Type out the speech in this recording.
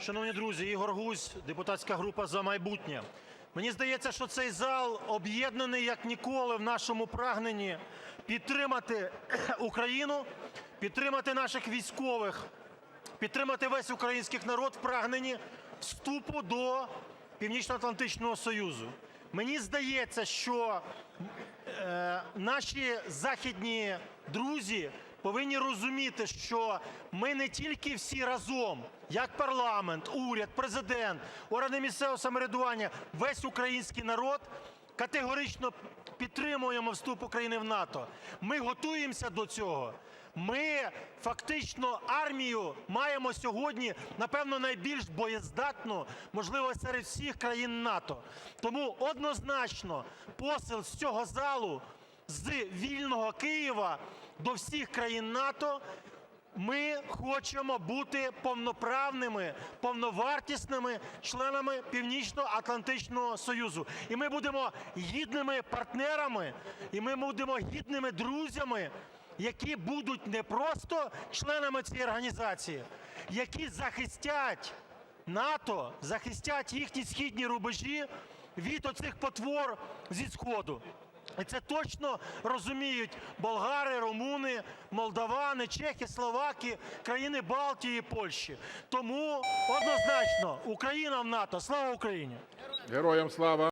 Шановні друзі, Ігор Гузь, депутатська група "За майбутнє". Мені здається, що цей зал об'єднаний як ніколи в нашому прагненні підтримати Україну, підтримати наших військових, підтримати весь український народ в прагненні вступу до Північноатлантичного союзу. Мені здається, що е, наші західні друзі повинні розуміти, що ми не тільки всі разом, як парламент, уряд, Президент, органи місцевого самоврядування, весь український народ категорично підтримуємо вступ України в НАТО. Ми готуємося до цього. Ми фактично армію маємо сьогодні, напевно, найбільш боєздатну, можливо, серед всіх країн НАТО. Тому однозначно посил з цього залу, з вільного Києва до всіх країн НАТО. Ми хочемо бути повноправними, повновартісними членами Північно-Атлантичного союзу. І ми будемо гідними партнерами, і ми будемо гідними друзями, які будуть не просто членами цієї організації, які захистять НАТО, захистять їхні східні рубежі від оцих потвор зі Сходу. І це точно розуміють болгари, румуни, молдавани, чехи, словаки, країни Балтії, Польщі. Тому однозначно Україна в НАТО. Слава Україні! Героям слава!